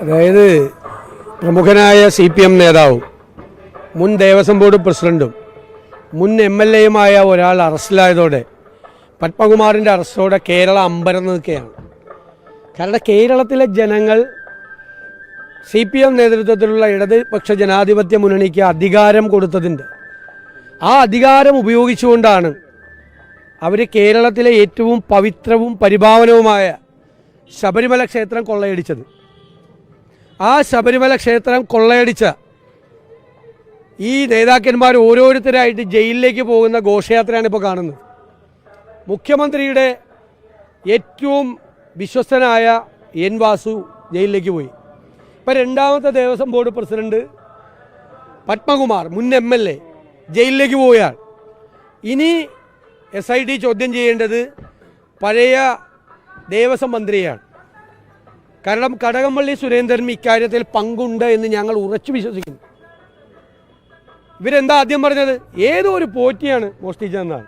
അതായത് പ്രമുഖനായ C P M നേതാവും മുൻ ദേവസ്വം ബോർഡ് പ്രസിഡന്റും മുൻ എം എൽ എയുമായ ഒരാൾ അറസ്റ്റിലായതോടെ പത്മകുമാറിന്റെ അറസ്റ്റോടെ കേരളം അമ്പരന്ന് നിൽക്കുകയാണ്. കാരണം കേരളത്തിലെ ജനങ്ങൾ സി പി എം നേതൃത്വത്തിലുള്ള ഇടതുപക്ഷ ജനാധിപത്യ മുന്നണിക്ക് അധികാരം കൊടുത്തതിന്റെ ആ അധികാരം ഉപയോഗിച്ചുകൊണ്ടാണ് അവർ കേരളത്തിലെ ഏറ്റവും പവിത്രവും പരിഭാവനവുമായ ശബരിമല ക്ഷേത്രം കൊള്ളയടിച്ചത്. ആ ശബരിമല ക്ഷേത്രം കൊള്ളയടിച്ച ഈ നേതാക്കന്മാർ ഓരോരുത്തരായിട്ട് ജയിലിലേക്ക് പോകുന്ന ഘോഷയാത്രയാണ് ഇപ്പോൾ കാണുന്നത്. മുഖ്യമന്ത്രിയുടെ ഏറ്റവും വിശ്വസ്തനായ എൻ വാസു ജയിലിലേക്ക് പോയി. ഇപ്പം രണ്ടാമത്തെ ദേവസ്വം ബോർഡ് പ്രസിഡന്റ് പത്മകുമാർ മുൻ എം എൽ എ ജയിലിലേക്ക് പോയാൽ ഇനി എസ് ഐ ഡി ചോദ്യം ചെയ്യേണ്ടത് പഴയ ദേവസ്വം മന്ത്രിയാണ്. കാരണം കടകംപള്ളി സുരേന്ദ്രൻ ഇക്കാര്യത്തിൽ പങ്കുണ്ട് എന്ന് ഞങ്ങൾ ഉറച്ചു വിശ്വസിക്കുന്നു. ഇവരെന്താ ആദ്യം പറഞ്ഞത്? ഏതോ ഒരു പോറ്റിയാണ് മോഷ്ടിച്ചതെന്നാണ്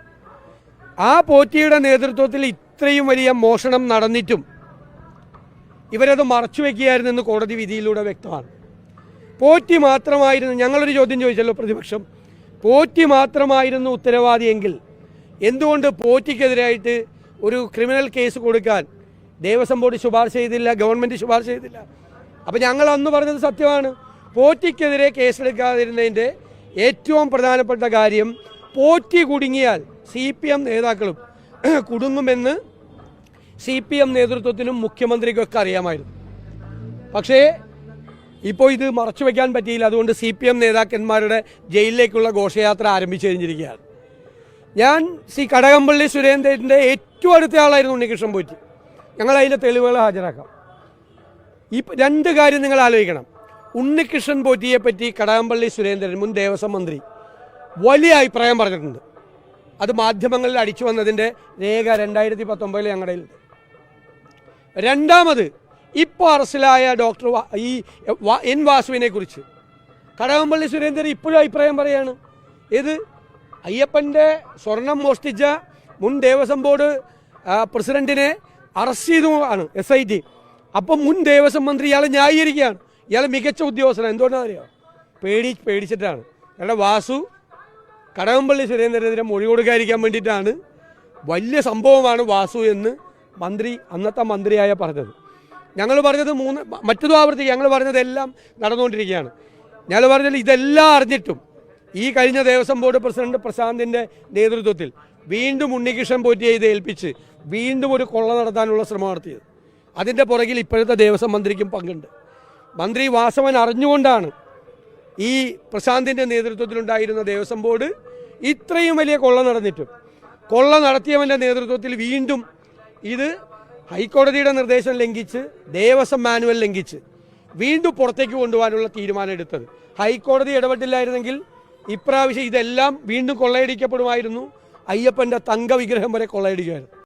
ആ പോറ്റിയുടെ നേതൃത്വത്തിൽ ഇത്രയും വലിയ മോഷണം നടന്നിട്ടും ഇവരത് മറച്ചു വയ്ക്കുകയായിരുന്നെന്ന് കോടതി വിധിയിലൂടെ വ്യക്തമാണ്. പോറ്റി മാത്രമായിരുന്നു ഞങ്ങളൊരു ചോദ്യം ചോദിച്ചല്ലോ പ്രതിപക്ഷം. പോറ്റി മാത്രമായിരുന്നു ഉത്തരവാദിയെങ്കിൽ എന്തുകൊണ്ട് പോറ്റിക്കെതിരായിട്ട് ഒരു ക്രിമിനൽ കേസ് കൊടുക്കാൻ ദേവസ്വം ബോർഡ് ശുപാർശ ചെയ്തില്ല ഗവൺമെന്റ് ശുപാർശ ചെയ്തില്ല. അപ്പോൾ ഞങ്ങൾ അന്ന് പറഞ്ഞത് സത്യമാണ്. പോറ്റിക്കെതിരെ കേസെടുക്കാതിരുന്നതിന്റെ ഏറ്റവും പ്രധാനപ്പെട്ട കാര്യം പോറ്റി കുടുങ്ങിയാൽ സി പി എം നേതാക്കളും കുടുങ്ങുമെന്ന് സി പി എം നേതൃത്വത്തിനും മുഖ്യമന്ത്രിക്കൊക്കെ അറിയാമായിരുന്നു. പക്ഷേ ഇപ്പോൾ ഇത് മറച്ചു വയ്ക്കാൻ പറ്റിയില്ല. അതുകൊണ്ട് സി പി എം നേതാക്കന്മാരുടെ ജയിലിലേക്കുള്ള ഘോഷയാത്ര ആരംഭിച്ചു കഴിഞ്ഞിരിക്കുകയാണ്. ഞാൻ സി കടകംപള്ളി സുരേന്ദ്രന്റെ ഏറ്റവും അടുത്ത ആളായിരുന്നു ഉണ്ണികൃഷ്ണൻ പോറ്റി. ഞങ്ങൾ അതിന്റെ തെളിവുകൾ ഹാജരാക്കാം. ഈ രണ്ട് കാര്യം നിങ്ങൾ ആലോചിക്കണം. ഉണ്ണികൃഷ്ണൻ പോറ്റിയെ പറ്റി കടകംപള്ളി സുരേന്ദ്രൻ മുൻ ദേവസ്വം മന്ത്രി വലിയ അഭിപ്രായം പറഞ്ഞിട്ടുണ്ട്. അത് മാധ്യമങ്ങളിൽ അടിച്ചു വന്നതിന്റെ രേഖ രണ്ടായിരത്തി പത്തൊമ്പതിൽ ഞങ്ങളുടെ രണ്ടാമത് ഇപ്പോൾ അറസ്റ്റിലായ ഡോക്ടർ ഈ എൻ വാസുവിനെ കുറിച്ച്. കടകംപള്ളി സുരേന്ദ്രൻ ഇപ്പോഴും അഭിപ്രായം പറയാണ്. ഏത്? അയ്യപ്പന്റെ സ്വർണം മോഷ്ടിച്ച മുൻ ദേവസ്വം ബോർഡ് പ്രസിഡന്റിനെ അറസ്റ്റ് ആണ് എസ് ഐ ടി അപ്പം മുൻ ദേവസ്വം മന്ത്രി ഇയാളെ ന്യായീകരിക്കുകയാണ്. ഇയാൾ മികച്ച ഉദ്യോഗസ്ഥനാണ്. എന്തുകൊണ്ടാണ് അറിയോ? പേടി പേടിച്ചിട്ടാണ്. ഇയാളുടെ വാസു കടകംപള്ളി സുരേന്ദ്രനെതിരെ മൊഴി കൊടുക്കാതിരിക്കാൻ വേണ്ടിയിട്ടാണ് വലിയ സംഭവമാണ് വാസു എന്ന് മന്ത്രി അന്നത്തെ മന്ത്രിയായ പറഞ്ഞത്. ഞങ്ങൾ പറഞ്ഞത് മൂന്ന് മറ്റതും ആവർത്തിക്കുക ഞങ്ങൾ പറഞ്ഞതെല്ലാം നടന്നുകൊണ്ടിരിക്കുകയാണ്. ഞങ്ങൾ പറഞ്ഞത് ഇതെല്ലാം അറിഞ്ഞിട്ടും ഈ കഴിഞ്ഞ ദേവസ്വം ബോർഡ് പ്രസിഡന്റ് പ്രശാന്തിന്റെ നേതൃത്വത്തിൽ വീണ്ടും ഉണ്ണികൃഷ്ണൻ പോറ്റിയെ ഇത് ഏൽപ്പിച്ച് വീണ്ടും ഒരു കൊള്ള നടത്താനുള്ള ശ്രമം നടത്തിയത്. അതിന്റെ പുറകിൽ ഇപ്പോഴത്തെ ദേവസ്വം മന്ത്രിക്കും പങ്കുണ്ട്. മന്ത്രി വാസവൻ അറിഞ്ഞുകൊണ്ടാണ് ഈ പ്രശാന്തിന്റെ നേതൃത്വത്തിലുണ്ടായിരുന്ന ദേവസ്വം ബോർഡ് ഇത്രയും വലിയ കൊള്ള നടന്നിട്ടും. കൊള്ള നടത്തിയവന്റെ നേതൃത്വത്തിൽ വീണ്ടും ഇത് ഹൈക്കോടതിയുടെ നിർദ്ദേശം ലംഘിച്ച് ദേവസ്വം മാനുവൽ ലംഘിച്ച് വീണ്ടും പുറത്തേക്ക് കൊണ്ടുപോകാനുള്ള തീരുമാനം എടുത്തത്. ഹൈക്കോടതി ഇടപെട്ടില്ലായിരുന്നെങ്കിൽ ഇപ്രാവശ്യം ഇതെല്ലാം വീണ്ടും കൊള്ളയടിക്കപ്പെടുമായിരുന്നു. അയ്യപ്പന്റെ തങ്കവിഗ്രഹം വരെ കൊള്ളയടിക്കുമായിരുന്നു